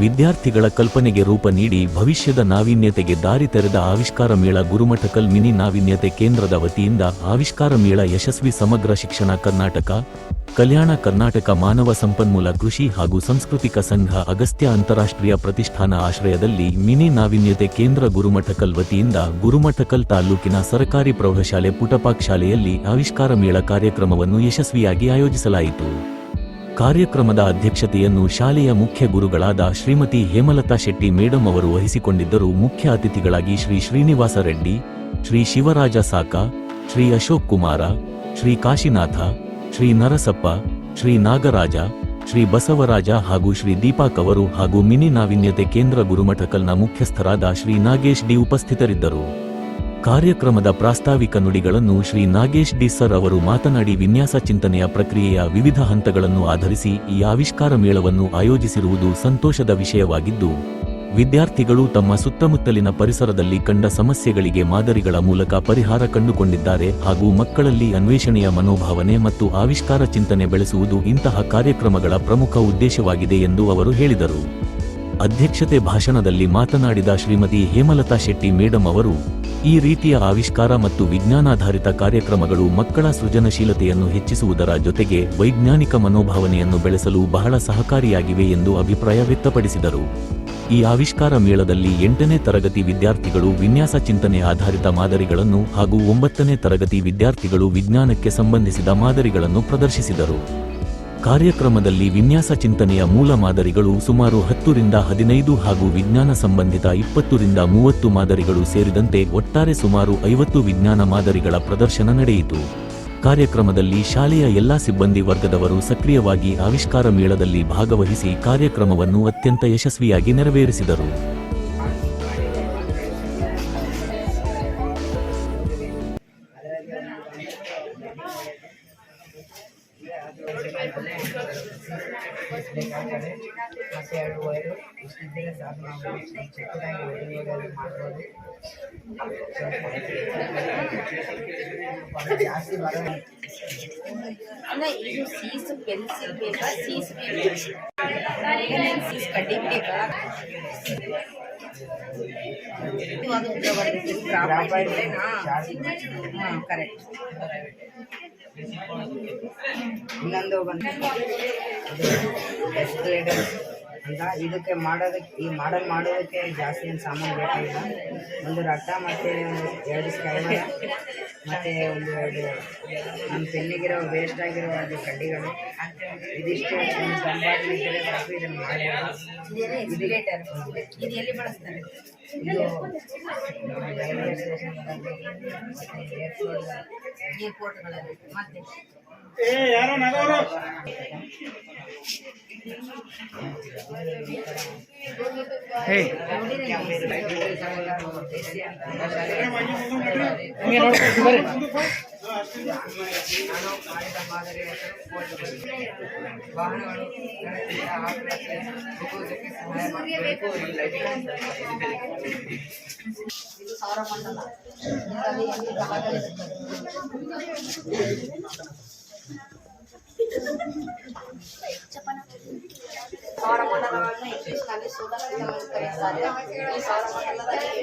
ವಿದ್ಯಾರ್ಥಿಗಳ ಕಲ್ಪನೆಗೆ ರೂಪ ನೀಡಿ ಭವಿಷ್ಯದ ನಾವೀನ್ಯತೆಗೆ ದಾರಿ ತೆರೆದ ಆವಿಷ್ಕಾರ ಮೇಳ ಗುರುಮಠಕಲ್ ಮಿನಿ ನಾವೀನ್ಯತೆ ಕೇಂದ್ರದ ವತಿಯಿಂದ ಆವಿಷ್ಕಾರ ಮೇಳ ಯಶಸ್ವಿ ಸಮಗ್ರ ಶಿಕ್ಷಣ ಕರ್ನಾಟಕ, ಕಲ್ಯಾಣ ಕರ್ನಾಟಕ ಮಾನವ ಸಂಪನ್ಮೂಲ ಕೃಷಿ ಹಾಗೂ ಸಾಂಸ್ಕೃತಿಕ ಸಂಘ ಅಗಸ್ತ್ಯ ಅಂತಾರಾಷ್ಟ್ರೀಯ ಪ್ರತಿಷ್ಠಾನ ಆಶ್ರಯದಲ್ಲಿ ಮಿನಿ ನಾವೀನ್ಯತೆ ಕೇಂದ್ರ ಗುರುಮಠಕಲ್ ವತಿಯಿಂದ ಗುರುಮಠಕಲ್ ತಾಲೂಕಿನ ಸರ್ಕಾರಿ ಪ್ರೌಢಶಾಲೆ ಪುಟಪಾಕ್ ಶಾಲೆಯಲ್ಲಿ ಆವಿಷ್ಕಾರ ಮೇಳ ಕಾರ್ಯಕ್ರಮವನ್ನು ಯಶಸ್ವಿಯಾಗಿ ಆಯೋಜಿಸಲಾಯಿತು. ಕಾರ್ಯಕ್ರಮದ ಅಧ್ಯಕ್ಷತೆಯನ್ನು ಶಾಲೆಯ ಮುಖ್ಯ ಗುರುಗಳಾದ ಶ್ರೀಮತಿ ಹೇಮಲತಾ ಶೆಟ್ಟಿ ಮೇಡಂ ಅವರು ವಹಿಸಿಕೊಂಡಿದ್ದರು. ಮುಖ್ಯ ಅತಿಥಿಗಳಾಗಿ ಶ್ರೀ ಶ್ರೀನಿವಾಸ ರೆಡ್ಡಿ, ಶ್ರೀ ಶಿವರಾಜ ಸಾಕ, ಶ್ರೀ ಅಶೋಕ್ ಕುಮಾರ, ಶ್ರೀ ಕಾಶಿನಾಥ, ಶ್ರೀ ನರಸಪ್ಪ, ಶ್ರೀ ನಾಗರಾಜ, ಶ್ರೀ ಬಸವರಾಜ ಹಾಗೂ ಶ್ರೀ ದೀಪಾಕ್ ಅವರು ಹಾಗೂ ಮಿನಿ ನಾವೀನ್ಯತೆ ಕೇಂದ್ರ ಗುರುಮಠಕಲ್ನ ಮುಖ್ಯಸ್ಥರಾದ ಶ್ರೀ ನಾಗೇಶ್ ಡಿ ಉಪಸ್ಥಿತರಿದ್ದರು. ಕಾರ್ಯಕ್ರಮದ ಪ್ರಾಸ್ತಾವಿಕ ನುಡಿಗಳನ್ನು ಶ್ರೀ ನಾಗೇಶ್ ಡಿ ಸರ್ ಅವರು ಮಾತನಾಡಿ ವಿನ್ಯಾಸ ಚಿಂತನೆಯ ಪ್ರಕ್ರಿಯೆಯ ವಿವಿಧ ಹಂತಗಳನ್ನು ಆಧರಿಸಿ ಈ ಆವಿಷ್ಕಾರ ಮೇಳವನ್ನು ಆಯೋಜಿಸಿರುವುದು ಸಂತೋಷದ ವಿಷಯವಾಗಿದ್ದು, ವಿದ್ಯಾರ್ಥಿಗಳು ತಮ್ಮ ಸುತ್ತಮುತ್ತಲಿನ ಪರಿಸರದಲ್ಲಿ ಕಂಡ ಸಮಸ್ಯೆಗಳಿಗೆ ಮಾದರಿಗಳ ಮೂಲಕ ಪರಿಹಾರ ಕಂಡುಕೊಂಡಿದ್ದಾರೆ ಹಾಗೂ ಮಕ್ಕಳಲ್ಲಿ ಅನ್ವೇಷಣೆಯ ಮನೋಭಾವನೆ ಮತ್ತು ಆವಿಷ್ಕಾರ ಚಿಂತನೆ ಬೆಳೆಸುವುದು ಇಂತಹ ಕಾರ್ಯಕ್ರಮಗಳ ಪ್ರಮುಖ ಉದ್ದೇಶವಾಗಿದೆ ಎಂದು ಅವರು ಹೇಳಿದರು. ಅಧ್ಯಕ್ಷತೆ ಭಾಷಣದಲ್ಲಿ ಮಾತನಾಡಿದ ಶ್ರೀಮತಿ ಹೇಮಲತಾ ಶೆಟ್ಟಿ ಮೇಡಂ ಅವರು, ಈ ರೀತಿಯ ಆವಿಷ್ಕಾರ ಮತ್ತು ವಿಜ್ಞಾನಾಧಾರಿತ ಕಾರ್ಯಕ್ರಮಗಳು ಮಕ್ಕಳ ಸೃಜನಶೀಲತೆಯನ್ನು ಹೆಚ್ಚಿಸುವುದರ ಜೊತೆಗೆ ವೈಜ್ಞಾನಿಕ ಮನೋಭಾವನೆಯನ್ನು ಬೆಳೆಸಲು ಬಹಳ ಸಹಕಾರಿಯಾಗಿವೆ ಎಂದು ಅಭಿಪ್ರಾಯ ವ್ಯಕ್ತಪಡಿಸಿದರು. ಈ ಆವಿಷ್ಕಾರ ಮೇಳದಲ್ಲಿ ಎಂಟನೇ ತರಗತಿ ವಿದ್ಯಾರ್ಥಿಗಳು ವಿನ್ಯಾಸ ಚಿಂತನೆ ಆಧಾರಿತ ಮಾದರಿಗಳನ್ನು ಹಾಗೂ ಒಂಬತ್ತನೇ ತರಗತಿ ವಿದ್ಯಾರ್ಥಿಗಳು ವಿಜ್ಞಾನಕ್ಕೆ ಸಂಬಂಧಿಸಿದ ಮಾದರಿಗಳನ್ನು ಪ್ರದರ್ಶಿಸಿದರು. ಕಾರ್ಯಕ್ರಮದಲ್ಲಿ ವಿನ್ಯಾಸ ಚಿಂತನೆಯ ಮೂಲ ಮಾದರಿಗಳು ಸುಮಾರು ಹತ್ತರಿಂದ ಹದಿನೈದು ಹಾಗೂ ವಿಜ್ಞಾನ ಸಂಬಂಧಿತ ಇಪ್ಪತ್ತರಿಂದ ಮೂವತ್ತು ಮಾದರಿಗಳು ಸೇರಿದಂತೆ ಒಟ್ಟಾರೆ ಸುಮಾರು ಐವತ್ತು ವಿಜ್ಞಾನ ಮಾದರಿಗಳ ಪ್ರದರ್ಶನ ನಡೆಯಿತು. ಕಾರ್ಯಕ್ರಮದಲ್ಲಿ ಶಾಲೆಯ ಎಲ್ಲಾ ಸಿಬ್ಬಂದಿ ವರ್ಗದವರು ಸಕ್ರಿಯವಾಗಿ ಆವಿಷ್ಕಾರ ಮೇಳದಲ್ಲಿ ಭಾಗವಹಿಸಿ ಕಾರ್ಯಕ್ರಮವನ್ನು ಅತ್ಯಂತ ಯಶಸ್ವಿಯಾಗಿ ನೆರವೇರಿಸಿದರು. ಬೇಕಾಗ್ತದೆ ಮತ್ತೆ ಎರಡು ವೈರು ಇಷ್ಟಿದ್ದರೆ ಸಾಕು ನಾವು ಚಿಕ್ಕದಾಗಿ ವೆಲ್ಡಿಂಗ್ ಮಾಡ್ಬೋದು ಜಾಸ್ತಿ ಬರೋ ಅಲ್ಲ ಇದು ಸೀಸ್ ಪೆನ್ಸಿಲ್ ಬೇಕಾ ಸೀಸ್ ಬೇಕಾ ಏನೇನು ಸೀಸ್ ಕಟ್ಟಿಂಗ್ ಬೇಕಾ ಇವಾಗ ಉದ್ದ ಬರ್ತೈತಿ ಗ್ರಾಫೈಟ್ ಹಾಂ ಕರೆಕ್ಟ್ ಇನ್ನೊಂದು ಬಂದು ಎಸ್ಕಲೇಟರ್ ಅಂತ ಇದಕ್ಕೆ ಮಾಡೋದಕ್ಕೆ, ಈ ಮಾಡಲ್ ಮಾಡೋದಕ್ಕೆ ಜಾಸ್ತಿ ಏನು ಸಾಮಾನು ಬೇಕಾಗಿಲ್ಲ. ಒಂದು ರಟ್ಟ ಮತ್ತು ಒಂದು ಎರಡು ಸ್ಕೈವರ ಮತ್ತು ಒಂದು ಎರಡು ನಮ್ಮ ಪೆನ್ನಿಗಿರೋ ವೇಸ್ಟ್ ಆಗಿರೋ ಒಂದು ಕಡ್ಡಿಗಳು. ಇದಿಷ್ಟು ಒಂದು ಸಾಕು ಇದನ್ನು ಬಳಸ್ತಾರೆ ಸ್ಟೇಷನ್ಗಳಲ್ಲಿ ಮತ್ತು ಏರ್ಪೋರ್ಟ್ ಏರ್ಪೋರ್ಟ್ಗಳಲ್ಲಿ ಮತ್ತೆ ನಾನು ಮಾಡಿದ ಮಾದರಿ ಹೆಸರು ಪೋರ್ಟಬಲ್. ವಾಹನಗಳು ಗಣಕೀಯ ಆಕಳಕ್ಕೆ ಹೋಗುವುದಕ್ಕೆ ಸಹಾಯ ಮಾಡಬೇಕು ಇದು ಸೌರಮಂಡಲ ಸಾರ ಮಂಡಲವನ್ನು ಯಶಸ್ವಿನಲ್ಲಿ ಸುಧಾರಿತ ಸಾರ ಮಂಡಲದಲ್ಲಿ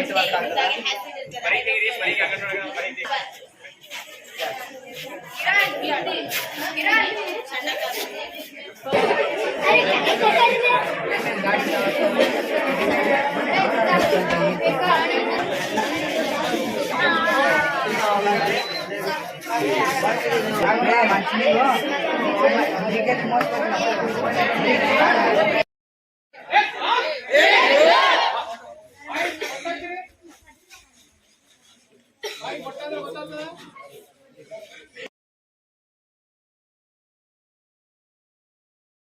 राइट वर्क करता है भाई तेरी रेस भाई क्या कर रहा है भाई गिरा गिरा गिरा अरे क्या कर रहे हो गाड़ी चला मछली हो काय म्हणतात